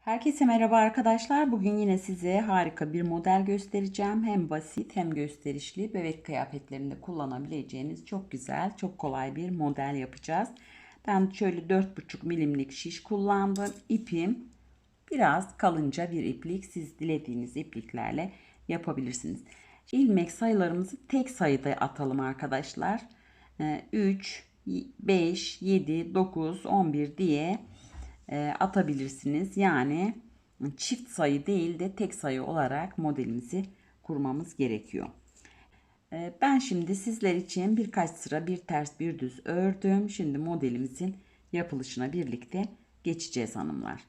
Herkese merhaba arkadaşlar. Bugün yine size harika bir model göstereceğim. Hem basit hem gösterişli bebek kıyafetlerinde kullanabileceğiniz çok güzel, çok kolay bir model yapacağız. Ben şöyle 4,5 milimlik şiş kullandım. İpim biraz kalınca bir iplik. Siz dilediğiniz ipliklerle yapabilirsiniz. İlmek sayılarımızı tek sayıda atalım arkadaşlar. 3, 5, 7, 9, 11 diye e, atabilirsiniz. Yani çift sayı değil de tek sayı olarak modelimizi kurmamız gerekiyor. E, ben şimdi sizler için birkaç sıra bir ters bir düz ördüm. Şimdi modelimizin yapılışına birlikte geçeceğiz hanımlar.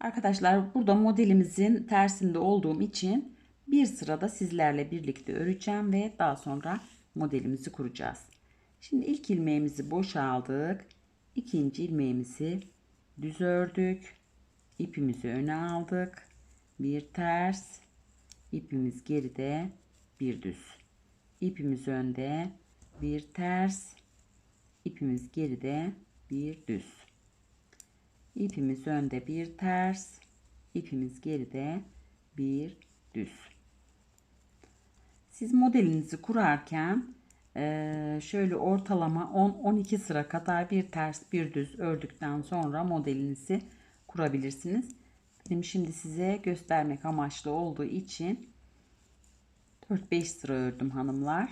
Arkadaşlar burada modelimizin tersinde olduğum için bir sırada sizlerle birlikte öreceğim ve daha sonra modelimizi kuracağız. Şimdi ilk ilmeğimizi boşaldık. İkinci ilmeğimizi düz ördük. ipimizi öne aldık. Bir ters, ipimiz geride, bir düz. İpimiz önde, bir ters, ipimiz geride, bir düz. İpimiz önde, bir ters, ipimiz geride, bir düz. Siz modelinizi kurarken ee, şöyle ortalama 10-12 sıra kadar bir ters bir düz ördükten sonra modelinizi kurabilirsiniz. Benim şimdi size göstermek amaçlı olduğu için 4-5 sıra ördüm hanımlar.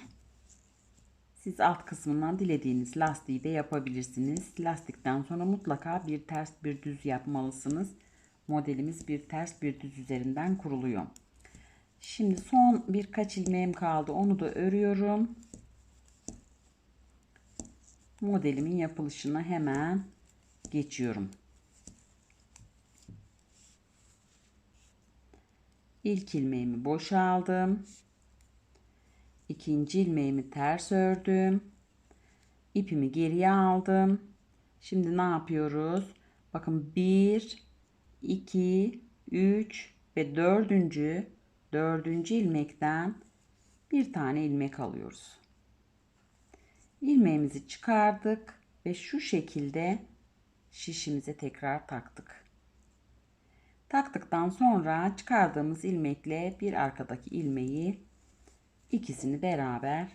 Siz alt kısmından dilediğiniz lastiği de yapabilirsiniz. Lastikten sonra mutlaka bir ters bir düz yapmalısınız. Modelimiz bir ters bir düz üzerinden kuruluyor. Şimdi son birkaç ilmeğim kaldı. Onu da örüyorum modelimin yapılışına hemen geçiyorum. İlk ilmeğimi boşaldım. İkinci ilmeğimi ters ördüm. İpimi geriye aldım. Şimdi ne yapıyoruz? Bakın 1 2 3 ve 4. 4. ilmekten bir tane ilmek alıyoruz ilmeğimizi çıkardık ve şu şekilde şişimize tekrar taktık. Taktıktan sonra çıkardığımız ilmekle bir arkadaki ilmeği ikisini beraber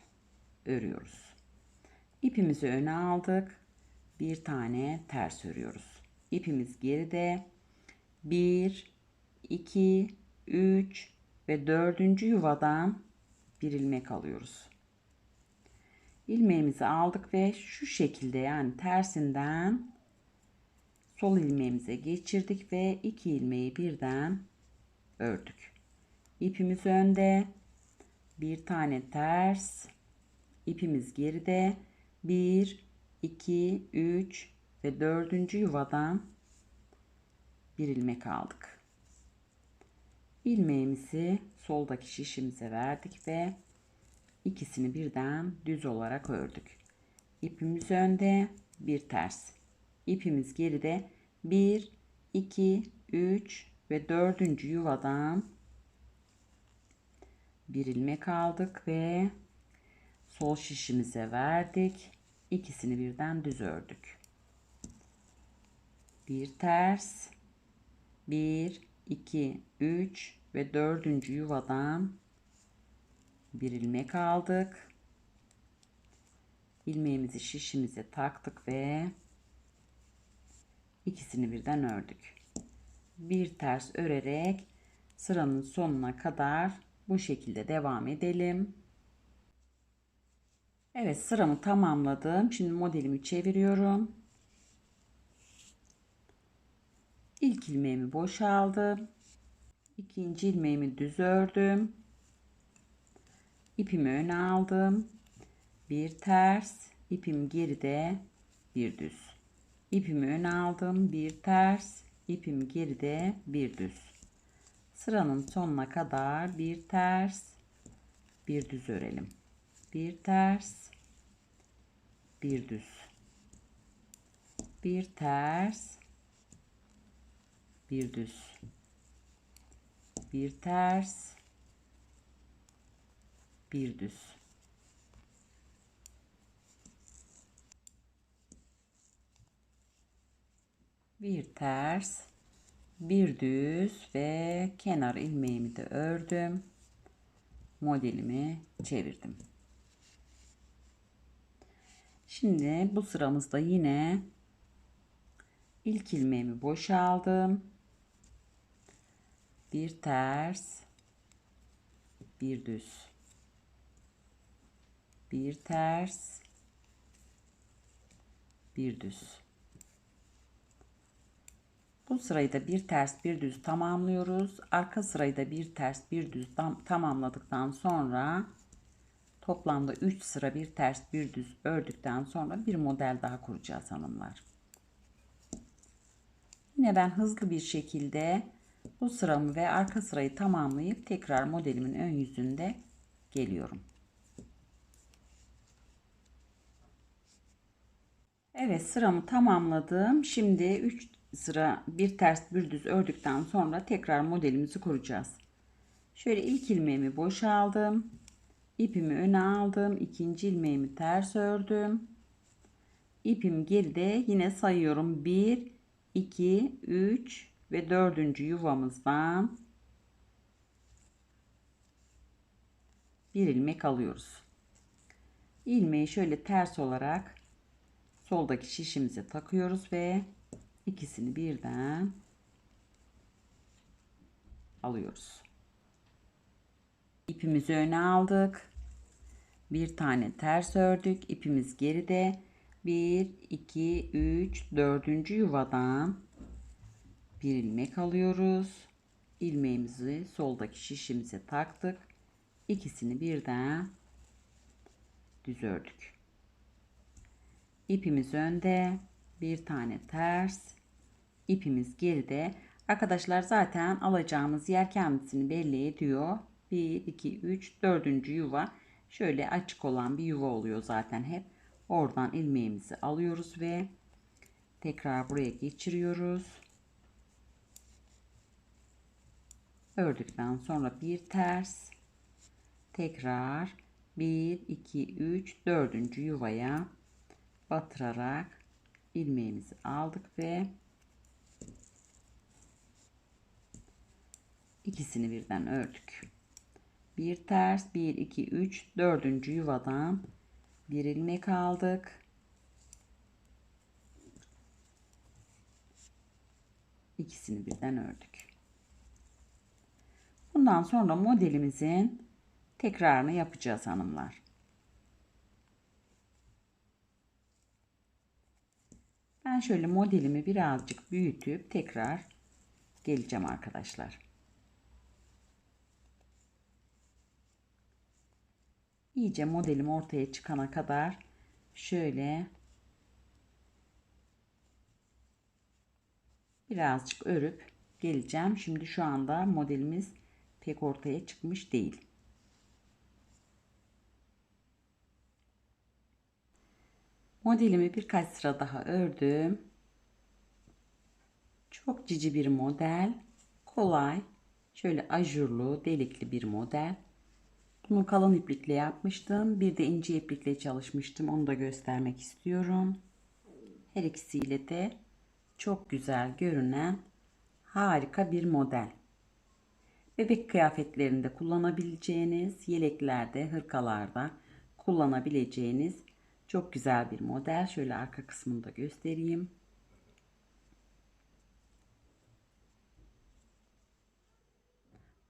örüyoruz. İpimizi öne aldık. Bir tane ters örüyoruz. İpimiz geride. 1 2 3 ve dördüncü yuvadan bir ilmek alıyoruz ilmeğimizi aldık ve şu şekilde yani tersinden sol ilmeğimize geçirdik ve iki ilmeği birden ördük. İpimiz önde, bir tane ters, ipimiz geride, 1, 2, 3 ve dördüncü yuvadan bir ilmek aldık. İlmeğimizi soldaki şişimize verdik ve ikisini birden düz olarak ördük. İpimiz önde, bir ters. İpimiz geride 1, 2, 3 ve 4. yuvadan bir ilmek aldık ve sol şişimize verdik. İkisini birden düz ördük. Bir ters, 1, 2, 3 ve 4. yuvadan bir ilmek aldık. ilmeğimizi şişimize taktık ve ikisini birden ördük. Bir ters örerek sıranın sonuna kadar bu şekilde devam edelim. Evet sıramı tamamladım. Şimdi modelimi çeviriyorum. İlk ilmeğimi boşaldım. İkinci ilmeğimi düz ördüm ipimi öne aldım. Bir ters, ipim geride, bir düz. İpimi öne aldım, bir ters, ipim geride, bir düz. Sıranın sonuna kadar bir ters, bir düz örelim. Bir ters, bir düz. Bir ters, bir düz. Bir ters, bir düz. Bir ters, Bir düz ve kenar ilmeğimi de ördüm. Modelimi çevirdim. Şimdi bu sıramızda yine ilk ilmeğimi boşaldım. Bir ters, bir düz. Bir ters, bir düz. Bu sırayı da bir ters bir düz tamamlıyoruz. Arka sırayı da bir ters bir düz tam, tamamladıktan sonra toplamda 3 sıra bir ters bir düz ördükten sonra bir model daha kuracağız hanımlar. Yine ben hızlı bir şekilde bu sıramı ve arka sırayı tamamlayıp tekrar modelimin ön yüzünde geliyorum. Evet sıramı tamamladım. Şimdi 3 sıra bir ters bir düz ördükten sonra tekrar modelimizi kuracağız. Şöyle ilk ilmeğimi boşaldım. İpimi öne aldım. ikinci ilmeğimi ters ördüm. İpim geride yine sayıyorum. 1, 2, 3 ve dördüncü yuvamızdan bir ilmek alıyoruz. İlmeği şöyle ters olarak soldaki şişimize takıyoruz ve ikisini birden alıyoruz. İpimizi öne aldık. Bir tane ters ördük. İpimiz geride. 1, 2, 3, 4. yuvadan bir ilmek alıyoruz. İlmeğimizi soldaki şişimize taktık. İkisini birden düz ördük. İpimiz önde, bir tane ters, ipimiz geride. Arkadaşlar zaten alacağımız yer kendisini belli ediyor. 1, 2, 3, 4. yuva şöyle açık olan bir yuva oluyor zaten hep. Oradan ilmeğimizi alıyoruz ve tekrar buraya geçiriyoruz. Ördükten sonra bir ters tekrar 1 2 3 4. yuvaya batırarak ilmeğimizi aldık ve ikisini birden ördük. Bir ters 1 2 3 4. yuvadan bir ilmek aldık. İkisini birden ördük. Bundan sonra modelimizin tekrarını yapacağız hanımlar. Ben şöyle modelimi birazcık büyütüp tekrar geleceğim arkadaşlar. İyice modelim ortaya çıkana kadar şöyle birazcık örüp geleceğim. Şimdi şu anda modelimiz pek ortaya çıkmış değil. Modelimi birkaç sıra daha ördüm. Çok cici bir model. Kolay. Şöyle ajurlu, delikli bir model. Bunu kalın iplikle yapmıştım. Bir de ince iplikle çalışmıştım. Onu da göstermek istiyorum. Her ikisiyle de çok güzel görünen harika bir model. Bebek kıyafetlerinde kullanabileceğiniz, yeleklerde, hırkalarda kullanabileceğiniz çok güzel bir model. Şöyle arka kısmını da göstereyim.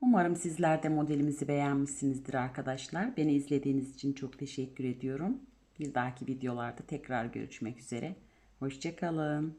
Umarım sizler de modelimizi beğenmişsinizdir arkadaşlar. Beni izlediğiniz için çok teşekkür ediyorum. Bir dahaki videolarda tekrar görüşmek üzere. Hoşçakalın.